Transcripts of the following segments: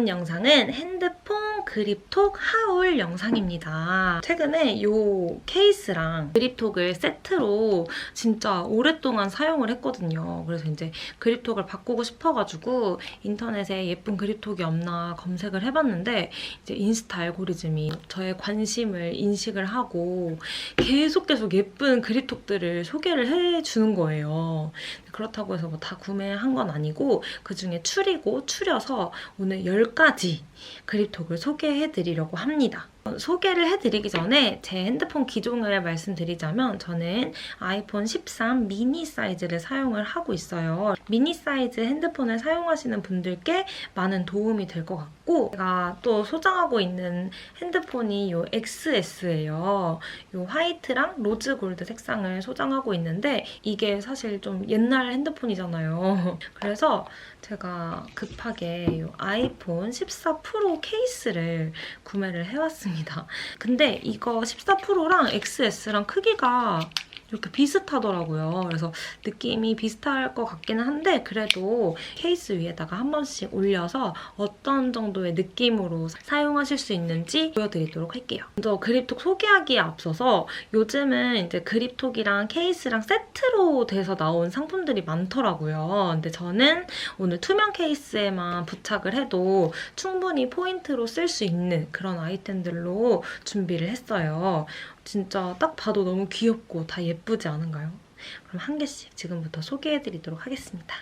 이번 영상은 그립톡 하울 영상입니다. 최근에 이 케이스랑 그립톡을 세트로 진짜 오랫동안 사용을 했거든요. 그래서 이제 그립톡을 바꾸고 싶어가지고 인터넷에 예쁜 그립톡이 없나 검색을 해봤는데 이제 인스타 알고리즘이 저의 관심을 인식을 하고 계속 계속 예쁜 그립톡들을 소개를 해주는 거예요. 그렇다고 해서 뭐 다 구매한 건 아니고 그 중에 추리고 추려서 오늘 10가지 그립톡을 소개해 드리려고 합니다. 어, 소개를 해드리기 전에 제 핸드폰 기종을 말씀드리자면 저는 아이폰 13 미니 사이즈를 사용을 하고 있어요. 미니 사이즈 핸드폰을 사용하시는 분들께 많은 도움이 될 것 같고 제가 또 소장하고 있는 핸드폰이 이 XS예요. 이 화이트랑 로즈 골드 색상을 소장하고 있는데 이게 사실 좀 옛날 핸드폰이잖아요. 그래서 제가 급하게 이 아이폰 14 프로 케이스를 구매를 해왔습니다. 근데 이거 14 프로랑 XS랑 크기가 이렇게 비슷하더라고요. 그래서 느낌이 비슷할 것 같기는 한데 그래도 케이스 위에다가 한 번씩 올려서 어떤 정도의 느낌으로 사용하실 수 있는지 보여드리도록 할게요. 먼저 그립톡 소개하기에 앞서서 요즘은 이제 그립톡이랑 케이스랑 세트로 돼서 나온 상품들이 많더라고요. 근데 저는 오늘 투명 케이스에만 부착을 해도 충분히 포인트로 쓸 수 있는 그런 아이템들로 준비를 했어요. 진짜 딱 봐도 너무 귀엽고 다 예쁘지 않은가요? 그럼 한 개씩 지금부터 소개해드리도록 하겠습니다.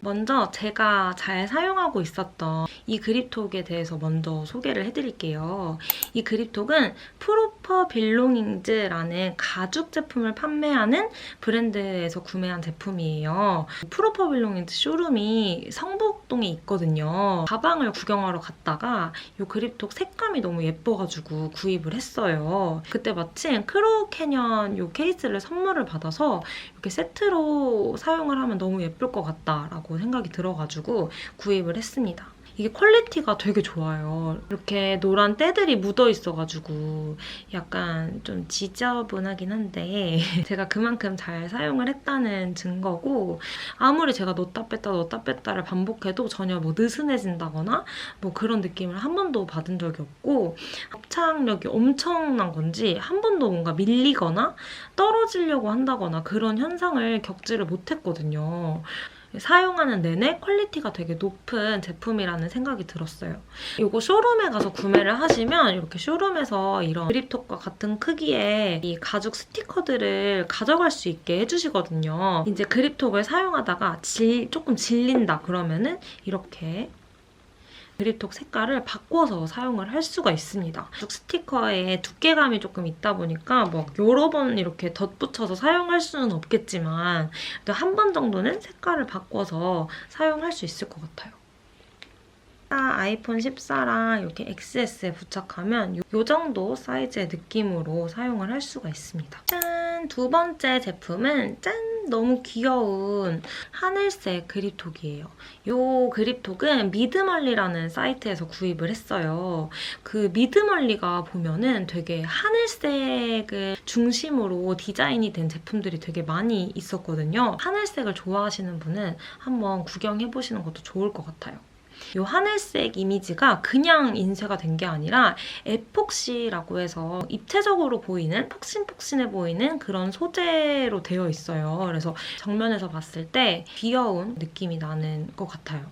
먼저 제가 잘 사용하고 있었던 이 그립톡에 대해서 먼저 소개를 해드릴게요. 이 그립톡은 프로퍼 빌롱잉즈라는 가죽 제품을 판매하는 브랜드에서 구매한 제품이에요. 프로퍼 빌롱잉즈 쇼룸이 성북동에 있거든요. 가방을 구경하러 갔다가 이 그립톡 색감이 너무 예뻐가지고 구입을 했어요. 그때 마침 크로우 캐년 이 케이스를 선물을 받아서 이렇게 세트로 사용을 하면 너무 예쁠 것 같다라고 생각이 들어가지고 구입을 했습니다. 이게 퀄리티가 되게 좋아요. 이렇게 노란 때들이 묻어 있어가지고 약간 좀 지저분하긴 한데 제가 그만큼 잘 사용을 했다는 증거고 아무리 제가 넣었다 뺐다 넣었다 뺐다를 반복해도 전혀 뭐 느슨해진다거나 뭐 그런 느낌을 한 번도 받은 적이 없고 합착력이 엄청난 건지 한 번도 뭔가 밀리거나 떨어지려고 한다거나 그런 현상을 겪지를 못했거든요. 사용하는 내내 퀄리티가 되게 높은 제품이라는 생각이 들었어요. 이거 쇼룸에 가서 구매를 하시면 이렇게 쇼룸에서 이런 그립톡과 같은 크기의 이 가죽 스티커들을 가져갈 수 있게 해주시거든요. 이제 그립톡을 사용하다가 질, 조금 질린다 그러면은 이렇게 그립톡 색깔을 바꿔서 사용을 할 수가 있습니다. 스티커에 두께감이 조금 있다 보니까 뭐 여러 번 이렇게 덧붙여서 사용할 수는 없겠지만 한 번 정도는 색깔을 바꿔서 사용할 수 있을 것 같아요. 아이폰 14랑 이렇게 XS에 부착하면 이 정도 사이즈의 느낌으로 사용을 할 수가 있습니다. 짠! 두 번째 제품은 짠! 너무 귀여운 하늘색 그립톡이에요. 이 그립톡은 미드멀리라는 사이트에서 구입을 했어요. 그 미드멀리가 보면은 되게 하늘색을 중심으로 디자인이 된 제품들이 되게 많이 있었거든요. 하늘색을 좋아하시는 분은 한번 구경해보시는 것도 좋을 것 같아요. 이 하늘색 이미지가 그냥 인쇄가 된 게 아니라 에폭시라고 해서 입체적으로 보이는 폭신폭신해 보이는 그런 소재로 되어 있어요. 그래서 정면에서 봤을 때 귀여운 느낌이 나는 것 같아요.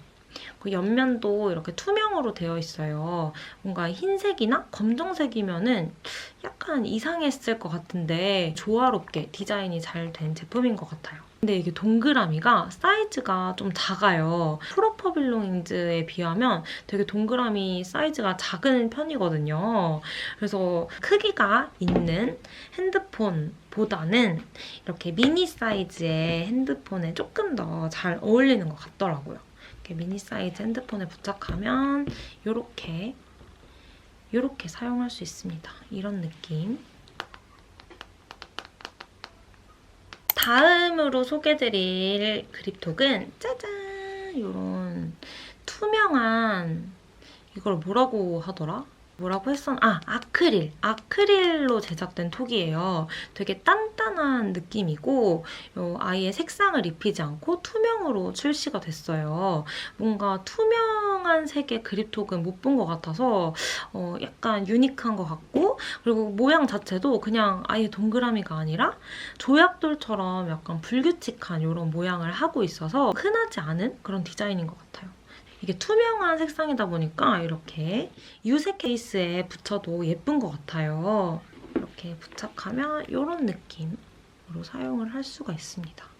그 옆면도 이렇게 투명으로 되어 있어요. 뭔가 흰색이나 검정색이면은 약간 이상했을 것 같은데 조화롭게 디자인이 잘 된 제품인 것 같아요. 근데 이게 동그라미가 사이즈가 좀 작아요. 프로퍼 빌롱잉즈에 비하면 되게 동그라미 사이즈가 작은 편이거든요. 그래서 크기가 있는 핸드폰 보다는 이렇게 미니 사이즈의 핸드폰에 조금 더 잘 어울리는 것 같더라고요. 이렇게 미니 사이즈 핸드폰에 부착하면 이렇게 이렇게 사용할 수 있습니다. 이런 느낌. 다음으로 소개드릴 그립톡은 짜잔 이런 투명한 이걸 뭐라고 하더라? 뭐라고 했었? 아 아크릴 아크릴로 제작된 톡이에요. 되게 단단한 느낌이고 아예 색상을 입히지 않고 투명으로 출시가 됐어요. 뭔가 투명 한 투명한 색의 그립톡은 못 본 것 같아서 어, 약간 유니크한 것 같고 그리고 모양 자체도 그냥 아예 동그라미가 아니라 조약돌처럼 약간 불규칙한 이런 모양을 하고 있어서 흔하지 않은 그런 디자인인 것 같아요. 이게 투명한 색상이다 보니까 이렇게 유색 케이스에 붙여도 예쁜 것 같아요. 이렇게 부착하면 이런 느낌으로 사용을 할 수가 있습니다.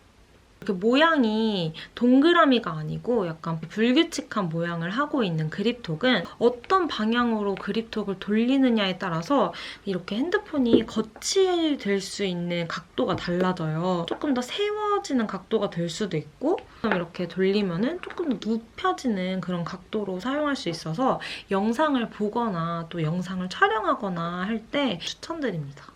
이렇게 모양이 동그라미가 아니고 약간 불규칙한 모양을 하고 있는 그립톡은 어떤 방향으로 그립톡을 돌리느냐에 따라서 이렇게 핸드폰이 거치될 수 있는 각도가 달라져요. 조금 더 세워지는 각도가 될 수도 있고 이렇게 돌리면 은 조금 더 눕혀지는 그런 각도로 사용할 수 있어서 영상을 보거나 또 영상을 촬영하거나 할 때 추천드립니다.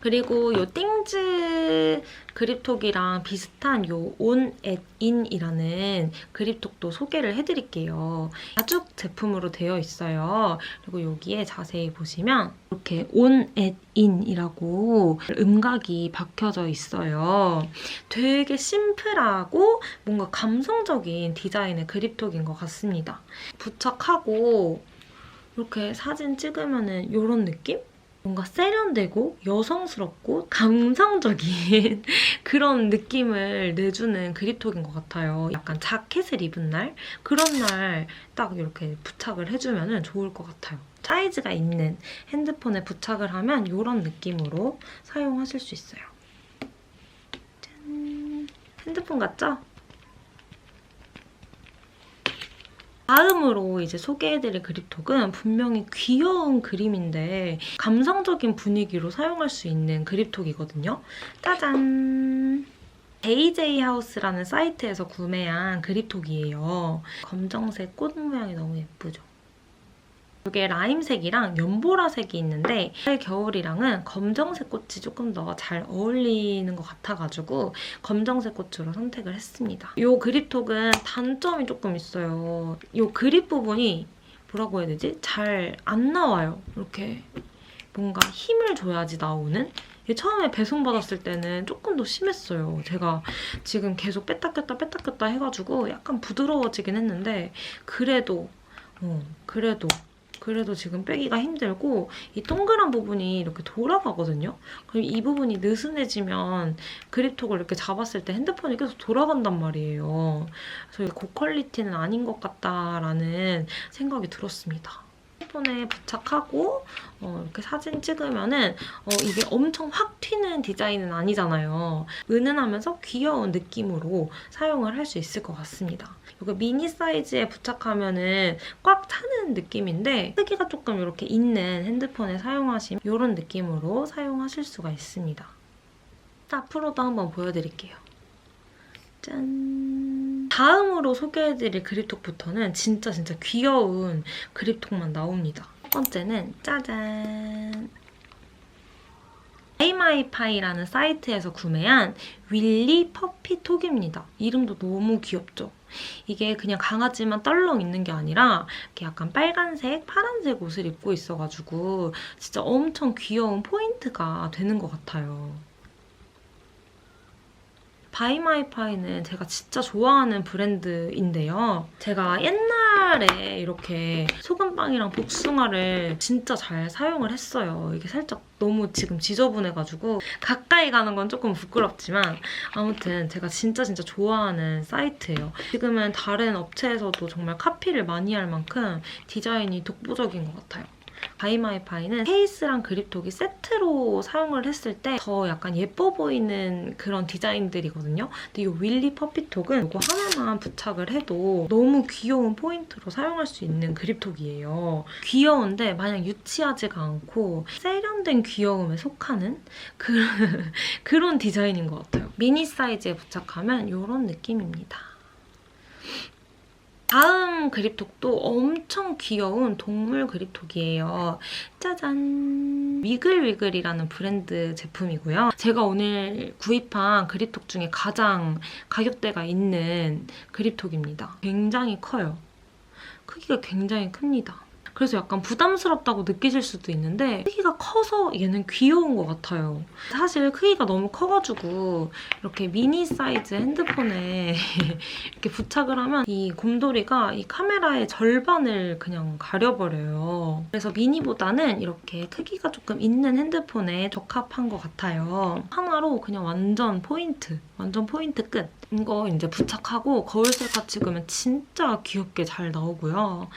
그리고 요 띵즈 그립톡이랑 비슷한 요 온 앳 인이라는 그립톡도 소개를 해드릴게요. 가죽 제품으로 되어 있어요. 그리고 여기에 자세히 보시면 이렇게 온 앳 인이라고 음각이 박혀져 있어요. 되게 심플하고 뭔가 감성적인 디자인의 그립톡인 것 같습니다. 부착하고 이렇게 사진 찍으면 은 이런 느낌? 뭔가 세련되고 여성스럽고 감성적인 그런 느낌을 내주는 그립톡인 것 같아요. 약간 자켓을 입은 날 그런 날 딱 이렇게 부착을 해주면 좋을 것 같아요. 사이즈가 있는 핸드폰에 부착을 하면 이런 느낌으로 사용하실 수 있어요. 짠! 핸드폰 같죠? 다음으로 이제 소개해드릴 그립톡은 분명히 귀여운 그림인데 감성적인 분위기로 사용할 수 있는 그립톡이거든요. 짜잔! JJ 하우스라는 사이트에서 구매한 그립톡이에요. 검정색 꽃 모양이 너무 예쁘죠? 이게 라임색이랑 연보라색이 있는데 겨울이랑은 검정색 꽃이 조금 더 잘 어울리는 것 같아가지고 검정색 꽃으로 선택을 했습니다. 이 그립톡은 단점이 조금 있어요. 이 그립 부분이 뭐라고 해야 되지? 잘 안 나와요. 이렇게 뭔가 힘을 줘야지 나오는? 처음에 배송받았을 때는 조금 더 심했어요. 제가 지금 계속 뺐다 꼈다 뺐다 꼈다 해가지고 약간 부드러워지긴 했는데 그래도 어, 그래도 그래도 지금 빼기가 힘들고 이 동그란 부분이 이렇게 돌아가거든요. 그럼 이 부분이 느슨해지면 그립톡을 이렇게 잡았을 때 핸드폰이 계속 돌아간단 말이에요. 그래서 고퀄리티는 아닌 것 같다라는 생각이 들었습니다. 핸드폰에 부착하고 어, 이렇게 사진 찍으면 은 어, 이게 엄청 확 튀는 디자인은 아니잖아요. 은은하면서 귀여운 느낌으로 사용을 할 수 있을 것 같습니다. 이거 미니 사이즈에 부착하면 은 꽉 차는 느낌인데 크기가 조금 이렇게 있는 핸드폰에 사용하시면 이런 느낌으로 사용하실 수가 있습니다. 앞으로도 한번 보여드릴게요. 짠! 다음으로 소개해드릴 그립톡부터는 진짜 진짜 귀여운 그립톡만 나옵니다. 첫 번째는 짜잔! 아이마이파이라는 사이트에서 구매한 윌리 퍼피 톡입니다. 이름도 너무 귀엽죠? 이게 그냥 강아지만 떨렁 있는 게 아니라 이렇게 약간 빨간색, 파란색 옷을 입고 있어가지고 진짜 엄청 귀여운 포인트가 되는 것 같아요. 바이마이파이는 제가 진짜 좋아하는 브랜드인데요. 제가 옛날에 이렇게 소금빵이랑 복숭아를 진짜 잘 사용을 했어요. 이게 살짝 너무 지금 지저분해가지고 가까이 가는 건 조금 부끄럽지만 아무튼 제가 진짜 진짜 좋아하는 사이트예요. 지금은 다른 업체에서도 정말 카피를 많이 할 만큼 디자인이 독보적인 것 같아요. 바이마이파이는 케이스랑 그립톡이 세트로 사용을 했을 때 더 약간 예뻐 보이는 그런 디자인들이거든요. 근데 이 윌리 퍼피톡은 이거 하나만 부착을 해도 너무 귀여운 포인트로 사용할 수 있는 그립톡이에요. 귀여운데 마냥 유치하지가 않고 세련된 귀여움에 속하는 그런, 그런 디자인인 것 같아요. 미니 사이즈에 부착하면 이런 느낌입니다. 다음 그립톡도 엄청 귀여운 동물 그립톡이에요. 짜잔! 위글위글이라는 브랜드 제품이고요. 제가 오늘 구입한 그립톡 중에 가장 가격대가 있는 그립톡입니다. 굉장히 커요. 크기가 굉장히 큽니다. 그래서 약간 부담스럽다고 느끼실 수도 있는데 크기가 커서 얘는 귀여운 것 같아요. 사실 크기가 너무 커가지고 이렇게 미니 사이즈 핸드폰에 이렇게 부착을 하면 이 곰돌이가 이 카메라의 절반을 그냥 가려버려요. 그래서 미니보다는 이렇게 크기가 조금 있는 핸드폰에 적합한 것 같아요. 하나로 그냥 완전 포인트, 완전 포인트 끝. 이거 이제 부착하고 거울 셀카 찍으면 진짜 귀엽게 잘 나오고요.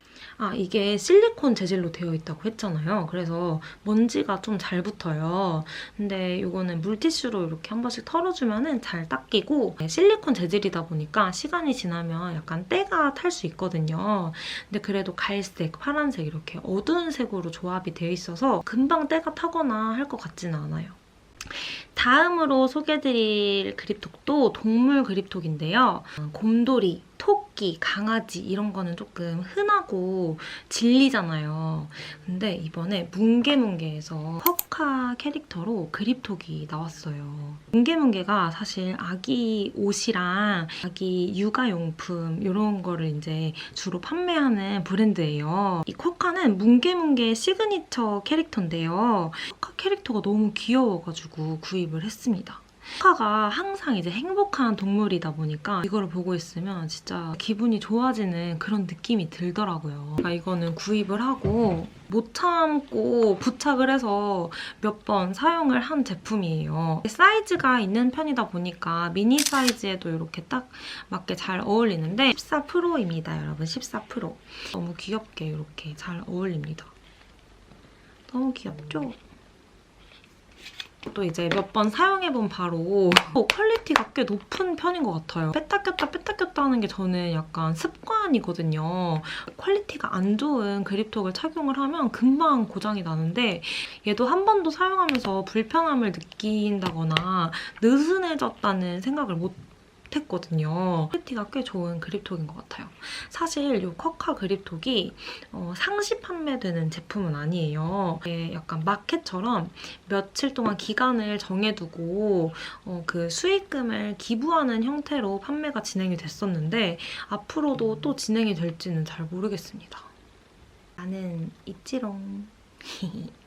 아, 이게 실리콘 재질로 되어 있다고 했잖아요. 그래서 먼지가 좀 잘 붙어요. 근데 이거는 물티슈로 이렇게 한 번씩 털어주면은 잘 닦이고 실리콘 재질이다 보니까 시간이 지나면 약간 때가 탈 수 있거든요. 근데 그래도 갈색, 파란색 이렇게 어두운 색으로 조합이 되어 있어서 금방 때가 타거나 할 것 같지는 않아요. 다음으로 소개해드릴 그립톡도 동물 그립톡인데요. 곰돌이, 토끼, 강아지 이런 거는 조금 흔하고 질리잖아요. 근데 이번에 뭉게뭉게에서 퍼카 캐릭터로 그립톡이 나왔어요. 뭉게뭉게가 사실 아기 옷이랑 아기 육아용품 이런 거를 이제 주로 판매하는 브랜드예요. 이 코카는 뭉게뭉게의 시그니처 캐릭터인데요. 코카 캐릭터가 너무 귀여워가지고 구입을 했습니다. 코카가 항상 이제 행복한 동물이다 보니까 이거를 보고 있으면 진짜 기분이 좋아지는 그런 느낌이 들더라고요. 제가 이거는 구입을 하고 못 참고 부착을 해서 몇 번 사용을 한 제품이에요. 사이즈가 있는 편이다 보니까 미니 사이즈에도 이렇게 딱 맞게 잘 어울리는데 14%입니다, 여러분. 14%. 너무 귀엽게 이렇게 잘 어울립니다. 너무 귀엽죠? 또 이제 몇 번 사용해본 바로 어, 퀄리티가 꽤 높은 편인 것 같아요. 뺐다 꼈다 뺐다 꼈다 하는 게 저는 약간 습관이거든요. 퀄리티가 안 좋은 그립톡을 착용을 하면 금방 고장이 나는데 얘도 한 번도 사용하면서 불편함을 느낀다거나 느슨해졌다는 생각을 못 했거든요. 퀄리티가 꽤 좋은 그립톡인 것 같아요. 사실 이 커카 그립톡이 어, 상시 판매되는 제품은 아니에요. 약간 마켓처럼 며칠 동안 기간을 정해두고 어, 그 수익금을 기부하는 형태로 판매가 진행이 됐었는데 앞으로도 또 진행이 될지는 잘 모르겠습니다. 나는 있지롱.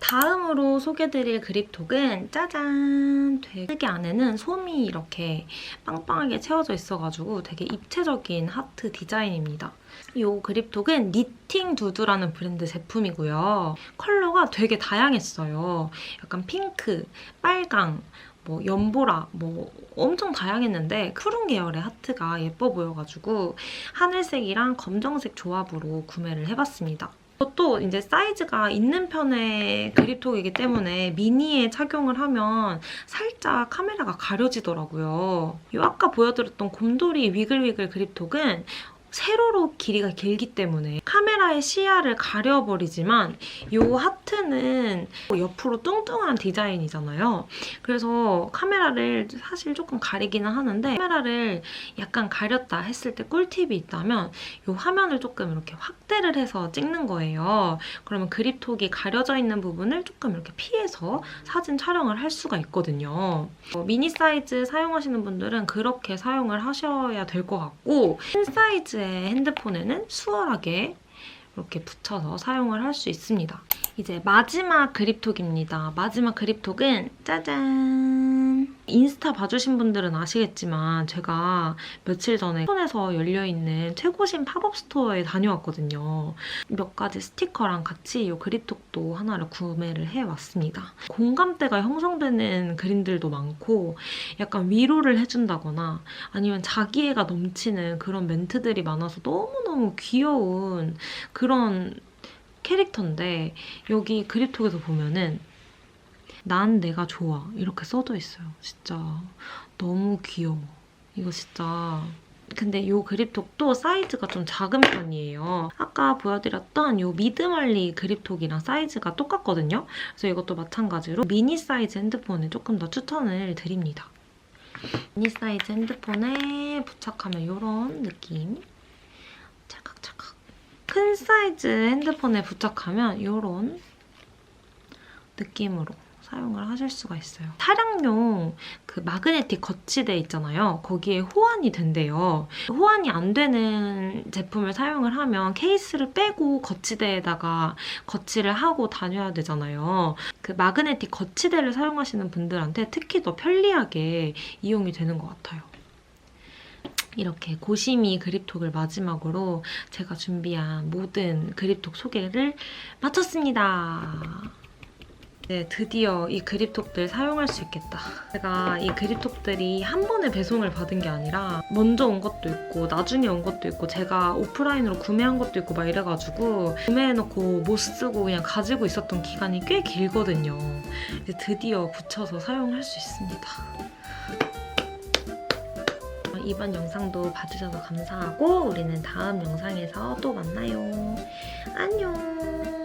다음으로 소개드릴 그립톡은 짜잔! 되게 안에는 솜이 이렇게 빵빵하게 채워져 있어가지고 되게 입체적인 하트 디자인입니다. 이 그립톡은 니팅 두두라는 브랜드 제품이고요. 컬러가 되게 다양했어요. 약간 핑크, 빨강, 뭐 연보라, 뭐 엄청 다양했는데 푸른 계열의 하트가 예뻐 보여가지고 하늘색이랑 검정색 조합으로 구매를 해봤습니다. 또 이제 사이즈가 있는 편의 그립톡이기 때문에 미니에 착용을 하면 살짝 카메라가 가려지더라고요. 이 아까 보여드렸던 곰돌이 위글위글 그립톡은 세로로 길이가 길기 때문에 카메라의 시야를 가려버리지만 이 하트는 옆으로 뚱뚱한 디자인이잖아요. 그래서 카메라를 사실 조금 가리기는 하는데 카메라를 약간 가렸다 했을 때 꿀팁이 있다면 이 화면을 조금 이렇게 확대를 해서 찍는 거예요. 그러면 그립톡이 가려져 있는 부분을 조금 이렇게 피해서 사진 촬영을 할 수가 있거든요. 어, 미니 사이즈 사용하시는 분들은 그렇게 사용을 하셔야 될 것 같고 큰 사이즈 의 핸드폰에는 수월하게 이렇게 붙여서 사용을 할 수 있습니다. 이제 마지막 그립톡입니다. 마지막 그립톡은 짜잔! 인스타 봐주신 분들은 아시겠지만 제가 며칠 전에 손에서 열려있는 최고신 팝업 스토어에 다녀왔거든요. 몇 가지 스티커랑 같이 이 그립톡도 하나를 구매를 해왔습니다. 공감대가 형성되는 그림들도 많고 약간 위로를 해준다거나 아니면 자기애가 넘치는 그런 멘트들이 많아서 너무너무 귀여운 그런 캐릭터인데 여기 그립톡에서 보면은 난 내가 좋아 이렇게 써져 있어요. 진짜 너무 귀여워. 이거 진짜 근데 이 그립톡도 사이즈가 좀 작은 편이에요. 아까 보여드렸던 이 미드멀리 그립톡이랑 사이즈가 똑같거든요. 그래서 이것도 마찬가지로 미니 사이즈 핸드폰을 조금 더 추천을 드립니다. 미니 사이즈 핸드폰에 부착하면 이런 느낌. 찰칵찰칵. 큰 사이즈 핸드폰에 부착하면 이런 느낌으로 사용을 하실 수가 있어요. 차량용 그 마그네틱 거치대 있잖아요. 거기에 호환이 된대요. 호환이 안 되는 제품을 사용을 하면 케이스를 빼고 거치대에다가 거치를 하고 다녀야 되잖아요. 그 마그네틱 거치대를 사용하시는 분들한테 특히 더 편리하게 이용이 되는 것 같아요. 이렇게 고시미 그립톡을 마지막으로 제가 준비한 모든 그립톡 소개를 마쳤습니다. 네, 드디어 이 그립톡들 사용할 수 있겠다. 제가 이 그립톡들이 한 번에 배송을 받은 게 아니라 먼저 온 것도 있고 나중에 온 것도 있고 제가 오프라인으로 구매한 것도 있고 막 이래가지고 구매해놓고 못 쓰고 그냥 가지고 있었던 기간이 꽤 길거든요. 이제 드디어 붙여서 사용할 수 있습니다. 이번 영상도 봐주셔서 감사하고 우리는 다음 영상에서 또 만나요. 안녕.